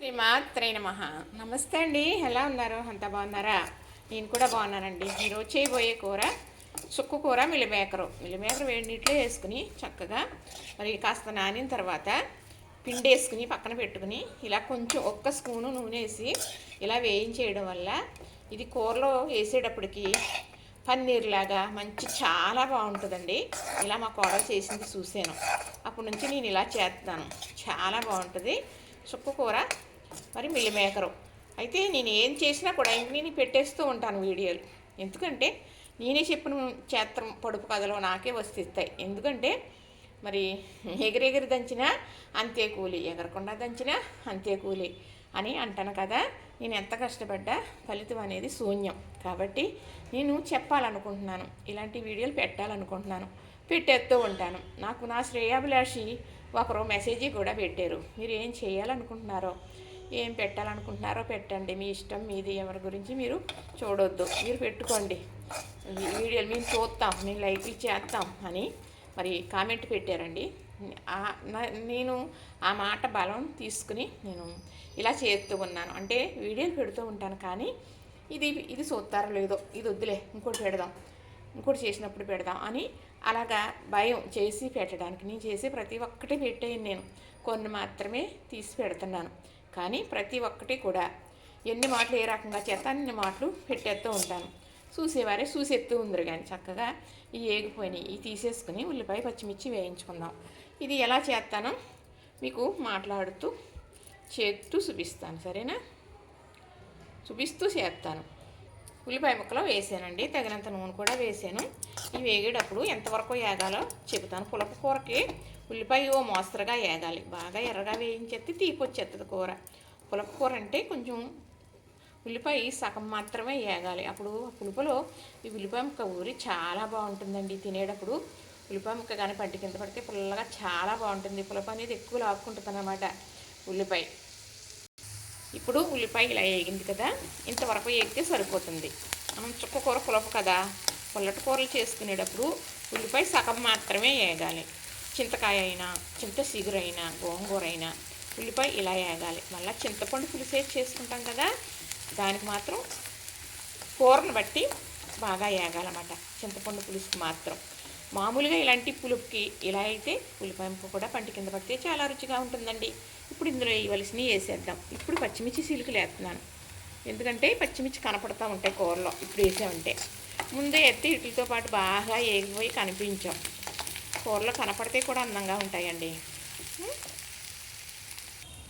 శ్రీమాత్రే నమ. నమస్తే అండి. ఎలా ఉన్నారు? అంత బాగున్నారా? నేను కూడా బాగున్నానండి. ఈరోజు చేయబోయే కూర చుక్కు కూర మిలిమేకరు. మిలిమేకరు వేడి నీటిలో వేసుకుని చక్కగా మరి కాస్త నానిన తర్వాత పిండి వేసుకుని పక్కన పెట్టుకుని ఇలా కొంచెం ఒక్క స్పూను నూనె వేసి ఇలా వేయించేయడం వల్ల ఇది కూరలో వేసేటప్పటికి పన్నీర్ లాగా మంచి చాలా బాగుంటుందండి. ఇలా మా కోడలు చేసింది చూసాను అప్పటి నుంచి నేను ఇలా చేస్తాను చాలా బాగుంటుంది. చుక్క కూర మరి మిల్లిమేకరు. అయితే నేను ఏం చేసినా కూడా నేను పెట్టేస్తూ ఉంటాను వీడియోలు. ఎందుకంటే నేనే చెప్పిన చేత్రం పొడుపు కథలో నాకే వస్తాయి ఎందుకంటే మరి ఎగిరెగిరి దంచినా అంతే కూలి ఎగరకుండా దంచినా అంతే కూలి అని అంటాను కదా. నేను ఎంత కష్టపడ్డా ఫలితం అనేది శూన్యం. కాబట్టి నేను చెప్పాలనుకుంటున్నాను. ఇలాంటి వీడియోలు పెట్టాలనుకుంటున్నాను. పెట్టేస్తూ ఉంటాను. నాకు నా శ్రేయాభిలాషి ఒకరు మెసేజీ కూడా పెట్టారు. మీరు ఏం చేయాలనుకుంటున్నారో ఏం పెట్టాలనుకుంటున్నారో పెట్టండి. మీ ఇష్టం మీది ఎవరి గురించి మీరు చూడొద్దు. మీరు పెట్టుకోండి. ఈ వీడియోలు మేము చూస్తాం మేము లైక్లు చేస్తాం అని మరి కామెంట్ పెట్టారండి. నేను ఆ మాట బలం తీసుకుని నేను ఇలా చేస్తూ ఉన్నాను. అంటే వీడియోలు పెడుతూ ఉంటాను కానీ ఇది ఇది చూస్తారో లేదో ఇది వద్దులే ఇంకోటి పెడదాం ఇంకోటి చేసినప్పుడు పెడదాం అని అలాగా భయం చేసి పెట్టడానికి. నేను చేసి ప్రతి ఒక్కటి పెట్టేయను నేను. కొన్ని మాత్రమే తీసి పెడుతున్నాను. కానీ ప్రతి ఒక్కటి కూడా. ఎన్ని మాటలు ఏ రకంగా చేస్తాను అన్ని మాటలు పెట్టేస్తూ ఉంటాను. చూసేవారే చూసేస్తూ ఉందరు కానీ చక్కగా ఈ ఏగిపోయినాయి. ఇవి తీసేసుకుని ఉల్లిపాయ పచ్చిమిర్చి వేయించుకుందాం. ఇది ఎలా చేస్తానో మీకు మాట్లాడుతూ చేస్తూ చూపిస్తాను. సరేనా? చూపిస్తూ చేస్తాను. ఉల్లిపాయ ముక్కలు వేసానండి. తగినంత నూనె కూడా వేసాను. ఇవి వేగేటప్పుడు ఎంతవరకు వేగాలో చెబుతాను. పులప కూరకి ఉల్లిపాయ ఓ మోస్తరుగా వేగాలి బాగా ఎర్రగా వేయించేస్తే తీపొచ్చేస్తుంది కూర. పులపకూర అంటే కొంచెం ఉల్లిపాయ సగం మాత్రమే వేగాలి అప్పుడు పులుపులో ఈ ఉల్లిపాయ ముక్క ఊరి చాలా బాగుంటుందండి తినేటప్పుడు. ఉల్లిపాయ ముక్క కానీ పంటి కింద పడితే పుల్లగా చాలా బాగుంటుంది. పులప అనేది ఎక్కువ లాక్కుంటుంది అన్నమాట ఉల్లిపాయ. ఇప్పుడు ఉల్లిపాయ ఇలా వేగింది కదా ఇంతవరకు వేగితే సరిపోతుంది. మనం చుక్క కూర పులపు కదా పుల్లటి కూరలు చేసుకునేటప్పుడు ఉల్లిపాయ సగం మాత్రమే వేగాలి చింతకాయ అయినా చింత సిగురు గోంగూర అయినా ఉల్లిపాయ ఇలా వేగాలి మళ్ళీ చింతపండు పులిసే చేసుకుంటాం కదా దానికి మాత్రం కూరను బట్టి బాగా వేగాలన్నమాట చింతపండు పులుసుకి మాత్రం. మామూలుగా ఇలాంటి పులుపుకి ఇలా అయితే ఉల్లిపాయ ముక్క కూడా పంటి కింద పడితే చాలా రుచిగా ఉంటుందండి. ఇప్పుడు ఇందులో వేయవలసినవి వేసేద్దాం. ఇప్పుడు పచ్చిమిర్చి సిలుకులు వేస్తున్నాను. ఎందుకంటే పచ్చిమిర్చి కనపడతా ఉంటాయి కూరలో ఇప్పుడు వేసామంటే. ముందే ఎత్తి వీటితో పాటు బాగా ఏగిపోయి కనిపించాం. కూరలో కనపడితే కూడా అందంగా ఉంటాయండి.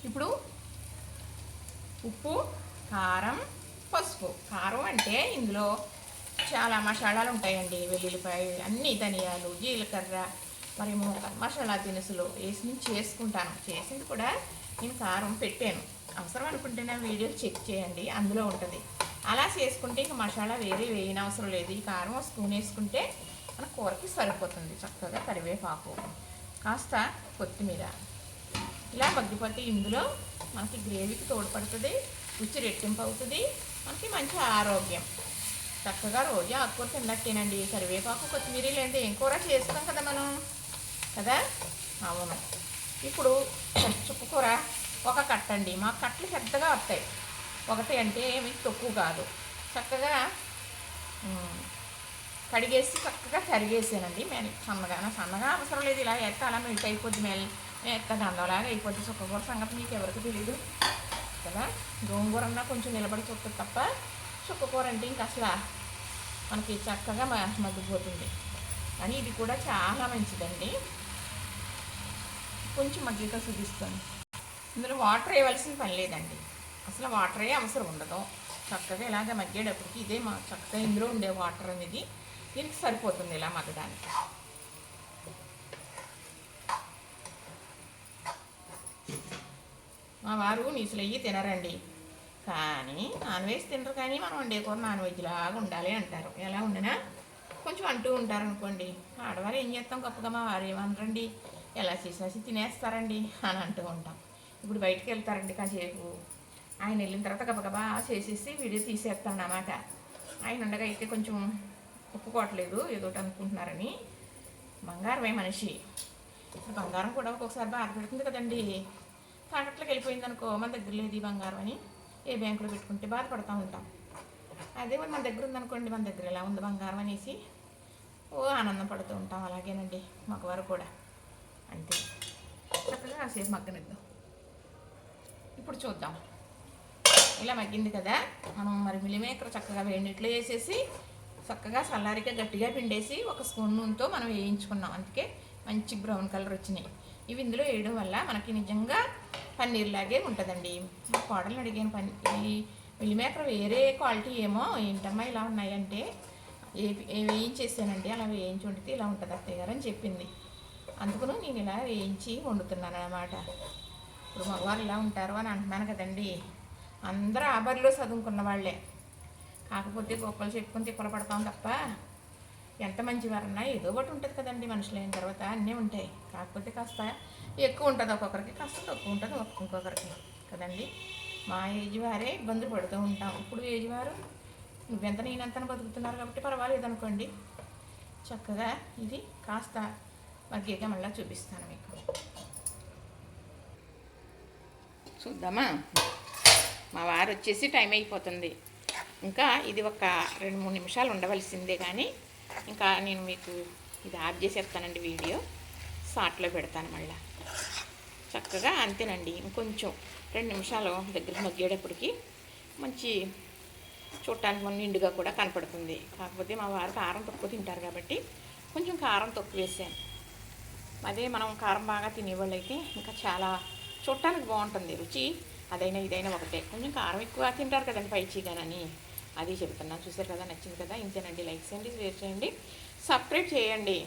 ఇప్పుడు ఉప్పు కారం పసుపు. కారం అంటే ఇందులో చాలా మసాలాలు ఉంటాయండి. వెల్లుల్లిపాయ అన్ని ధనియాలు జీలకర్ర మరి మసాలా దినుసులు వేసి నేను చేసుకుంటాను. చేసింది కూడా నేను కారం పెట్టాను. అవసరం అనుకుంటే నా వీడియో చెక్ చేయండి. అందులో ఉంటుంది. అలా చేసుకుంటే ఇంకా మసాలా వేరే వేయని అవసరం లేదు. ఈ కారం స్పూన్ వేసుకుంటే మన కూరకి సరిపోతుంది చక్కగా కరివేపాకు కాస్త కొత్తిమీర. ఇలా మగ్గిపోతే ఇందులో మనకి గ్రేవీకి తోడ్పడుతుంది రుచి రెట్టింపు అవుతుంది మనకి మంచి ఆరోగ్యం. చక్కగా రోజు ఆకుకూర తిన్నట్టేనండి. కరివేపాకు కొత్తిమీర లేదంటే ఏం కూర చేస్తాం కదా మనం? కదా? అవును. ఇప్పుడు చుక్క కూర ఒక కట్ట అండి. మా కట్టలు పెద్దగా వస్తాయి. ఒకటి అంటే ఏమి తక్కువ కాదు. చక్కగా కడిగేసి చక్కగా కరిగేసానండి మేము సన్నగా సన్నగా అవసరం లేదు. ఇలా ఎత్త అలా మెల్ట్ అయిపోద్ది మెల్. ఎత్త గంధంలాగా అయిపోద్ది. చుక్కకూర సంగతి మీకు ఎవరికి తెలియదు కదా? గోంగూర అన్నా కొంచెం నిలబడి చుక్క తప్ప చుక్కకూర అంటే ఇంక అసలు మనకి చక్కగా మ- మగ్గిపోతుంది. కానీ ఇది కూడా చాలా మంచిదండి. కొంచెం మగ్గిక చూపిస్తాను ఇందులో వాటర్ వేయవలసిన పని లేదండి. అసలు వాటర్ అవసరం ఉండదు. చక్కగా ఇలాగ మగ్గేటప్పటికి ఇదే మా చక్కగా ఇందులో ఉండే వాటర్ అనేది దీనికి సరిపోతుంది ఇలా మగ్గడానికి. మా వారు నీసులయ్యి తినరండి. కానీ నాన్ వెజ్ తినరు కానీ మనం వండే కూర నాన్ వెజ్ లాగా ఉండాలి అంటారు. ఎలా ఉండినా? కొంచెం అంటూ ఉంటారు అనుకోండి ఆడవారు ఏం చేస్తాం? గొప్పగా మా వారు ఏమనరండి? ఎలా చేసేసి తినేస్తారండి? అని అంటూ ఉంటాం. ఇప్పుడు బయటికి వెళ్తారండి కాసేపు. ఆయన వెళ్ళిన తర్వాత గబగబా చేసేసి వీడియో తీసేస్తాను అన్నమాట ఆయన ఉండగా అయితే కొంచెం ఒప్పుకోవట్లేదు ఏదో ఒకటి అనుకుంటున్నారని. బంగారమే మనిషి. ఇప్పుడు బంగారం కూడా ఒక్కొక్కసారి బాధ పెడుతుంది కదండి. తాకట్లోకి వెళ్ళిపోయింది అనుకో మన దగ్గర లేదు ఈ బంగారం అని ఏ బ్యాంకులో పెట్టుకుంటే బాధపడుతూ ఉంటాం. అదే మరి మన దగ్గర ఉందనుకోండి మన దగ్గర ఎలా ఉంది బంగారం అనేసి. ఓ ఆనందం పడుతూ ఉంటాం అలాగేనండి మగవారు కూడా. అంతే. చక్కగా కాసేపు మగ్గనిద్దాం. ఇప్పుడు చూద్దాం. ఇలా మగ్గింది కదా. మనం మరి మిలిమేకర్ చక్కగా వేడి నీటిలో వేసేసి చక్కగా చల్లారిగా గట్టిగా పిండేసి ఒక స్పూన్ నూనెతో మనం వేయించుకున్నాం అందుకే మంచి బ్రౌన్ కలర్ వచ్చినాయి. ఇవి ఇందులో వేయడం వల్ల మనకి నిజంగా పన్నీర్ లాగే ఉంటుందండి. కోడలు అడిగాను పన్నీ ఈ వేరే క్వాలిటీ ఏమో ఏంటమ్మా ఇలా ఉన్నాయంటే ఏ వేయించేసానండి అలా వేయించి వండితే ఇలా ఉంటుంది అత్తయ్య గారు అని చెప్పింది. అందుకును నేను ఇలా వేయించి వండుతున్నాను అన్నమాట. ఇప్పుడు మగవారు ఇలా ఉంటారు అని అంటున్నాను కదండి. అందరూ ఆ బరిలో చదువుకున్న వాళ్ళే. కాకపోతే గొప్పలు చెప్పుకుని తిప్పలు పడతాం తప్ప ఎంత మంచి వారన్నా ఏదో ఒకటి ఉంటుంది కదండి మనుషులు అయిన తర్వాత అన్నీ ఉంటాయి. కాకపోతే కాస్త ఎక్కువ ఉంటుంది ఒక్కొక్కరికి కాస్త తక్కువ ఉంటుంది ఇంకొకరికి. కదండి? మా ఏజ్ వారే ఇబ్బందులు పడుతూ ఉంటాం. ఇప్పుడు ఏజ్ వారు నువ్వెంత నేనెంత బతుకుతున్నారు కాబట్టి పర్వాలేదు అనుకోండి. చక్కగా ఇది కాస్త మగ్గిగా మళ్ళీ చూపిస్తాను మీకు. చూద్దామా? మా వారు వచ్చేసి టైం అయిపోతుంది. ఇంకా ఇది ఒక రెండు మూడు నిమిషాలు ఉండవలసిందే కానీ ఇంకా నేను మీకు ఇది ఆఫ్ చేసేస్తానండి వీడియో. షార్ట్లో పెడతాను మళ్ళీ. చక్కగా అంతేనండి. ఇంకొంచెం రెండు నిమిషాలు దగ్గర మగ్గేటప్పటికి మంచి చూడటానికి మన నిండుగా కూడా కనపడుతుంది. కాకపోతే మా వారు కారం తక్కువ తింటారు కాబట్టి కొంచెం కారం తక్కువ వేసాను. అదే మనం కారం బాగా తినేవాళ్ళు అయితే ఇంకా చాలా చూడటానికి బాగుంటుంది. రుచి అదైనా ఇదైనా ఒకటే. కొంచెం కారం ఎక్కువ తింటారు కదండి పైచీగానని అది చెప్తున్నాను చూసారు కదా? నచ్చింది కదా? ఇంతేనండి. లైక్ చేయండి షేర్ చేయండి. సబ్స్క్రైబ్ చేయండి.